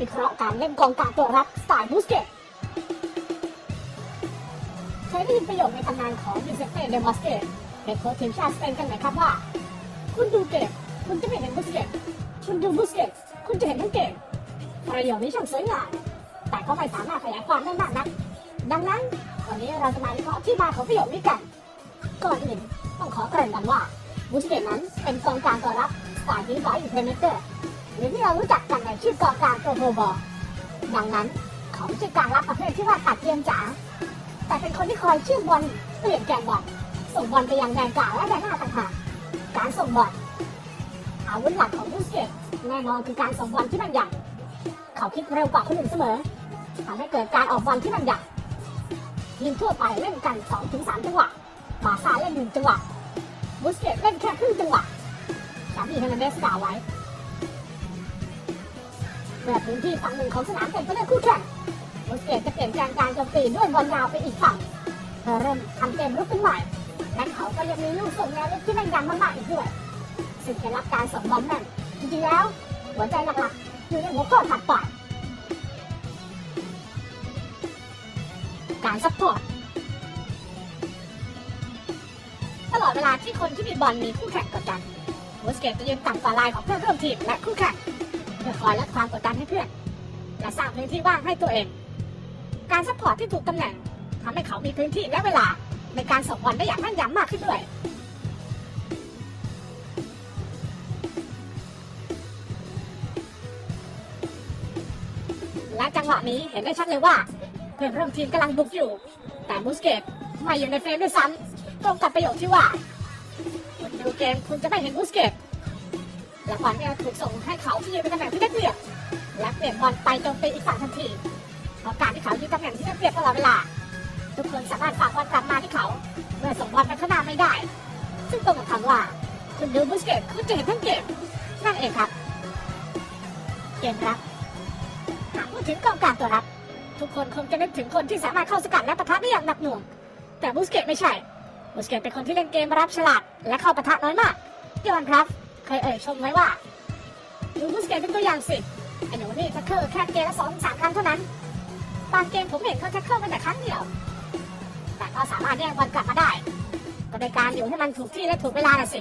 วิเคราะห์การเล่นกองกลางตัวรับสไตล์บูสเกตเคยได้ยินประโยคในตำนานของวินเซนเต้เดมอสเกตเฮดโค้ชทีมชาติสเปนกันไหมครับว่า คุณดูเกมคุณจะไม่เห็นบูสเกตคุณดูบูสเกตคุณจะเห็นทั้งเกมประโยคนี้ช่างสวยงามแต่ก็ไม่สามารถขยายความได้มากนัก ดังนั้นวันนี้เราจะมาวิเคราะห์ที่มาของประโยคนี้กันก่อนอื่นต้องขอเกริ่นกันว่าบูสเกตนั้นเป็นกองกลางตัวรับสไตล์ดีบอยอินเทอร์เนเตอร์ หรือที่เรารู้จักกันในชื่อกองกลางตัวโฮบอลดังนั้นเขาไม่ใช่การรับประเภทที่ว่าตัดเกมจ๋าแต่เป็นคนที่คอยเชื่อมบอลเปลี่ยนแกนบอลส่งบอลไปยังแดนกลางและแดนหน้าต่างหากการส่งบอลอาวุธหลักของบูสเกตแน่นอนคือการส่งบอลที่มันยำเขาคิดเร็วกว่าคนอื่นเสมอทำให้เกิดการออกบอลที่มันยำทีมทั่วไปเล่นกัน2-3จังหวะบาร์ซ่าเล่นหนึ่งจังหวะบุสเกตเล่นแค่ครึ่งจังหวะชาบีเฮร์นันเดสกล่าวไว้ เมื่อพื้นที่ฝั่งหนึ่งของสนามเต็มไปด้วยคู่แข่งบุสเกตจะเปลี่ยนแปลงการโจมตีด้วยบอลยาวไปอีกฝั่งเพื่อเริ่มทำเกมรุกขึ้นใหม่และเขาก็ยังมีลูกส่งแนวลึกที่แม่นยำมากๆอีกด้วยซึ่งเคล็ดลับการส่งบอลนั่นจริงๆแล้ว หัวใจหลักๆอยู่ในหัวข้อถัดไปการซัพพอร์ตตลอดเวลาที่คนที่มีบอลมีคู่แข่งกดดันบูสเกตจะยืนต่ำกว่าลายของเพื่อนร่วมทีมและคู่แข่ง เพื่อคอยลดความกดดันให้เพื่อน และสร้างพื้นที่ว่างให้ตัวเอง การซัพพอร์ตที่ถูกตำแหน่งทำให้เขามีพื้นที่และเวลาในการส่งบอลได้อย่างแม่นยำมากขึ้นด้วย และจังหวะนี้เห็นได้ชัดเลยว่า เพื่อนร่วมทีมกำลังบุกอยู่ แต่บูสเกตไม่อยู่ในเฟรมด้วยซ้ำตรงกับประโยคที่ว่าคุณดูเกมคุณจะไม่เห็นบูสเกต และบอลเนี่ยถูกส่งให้เขาที่ยืนเป็นตำแหน่งที่ได้เปรียบและเปลี่ยนบอลไปโจมตีอีกฝั่งทันทีเพราะการที่เขายืนตำแหน่งที่ได้เปรียบตลอดเวลา ทุกคนสามารถฝากบอลกลับมาที่เขา เมื่อส่งบอลไปข้างหน้าไม่ได้ ซึ่งตรงกับคำว่า คุณดูบูสเกตคุณจะเห็นทั้งเกมนั่นเองครับ เกมรับหากพูดถึงกองกลางตัวรับ ทุกคนคงจะนึกถึงคนที่สามารถเข้าสกัดและปะทะได้อย่างหนักหน่วง แต่บูสเกตไม่ใช่บูสเกตเป็นคนที่เล่นเกมรับฉลาดและเข้าปะทะน้อยมากยอนครับ เคยเอ่ยชมไว้ว่าดูบูสเกตเป็นตัวอย่างสิไอ้หนูนี่แท็กเกอร์แค่เกมละสองสามครั้งเท่านั้นบางเกมผมเห็นเขาแท็กเกอร์เป็นแต่ครั้งเดียว แต่ก็สามารถแย่งบอลกลับมาได้ก็โดยการอยู่ให้มันถูกที่และถูกเวลาน่ะสิ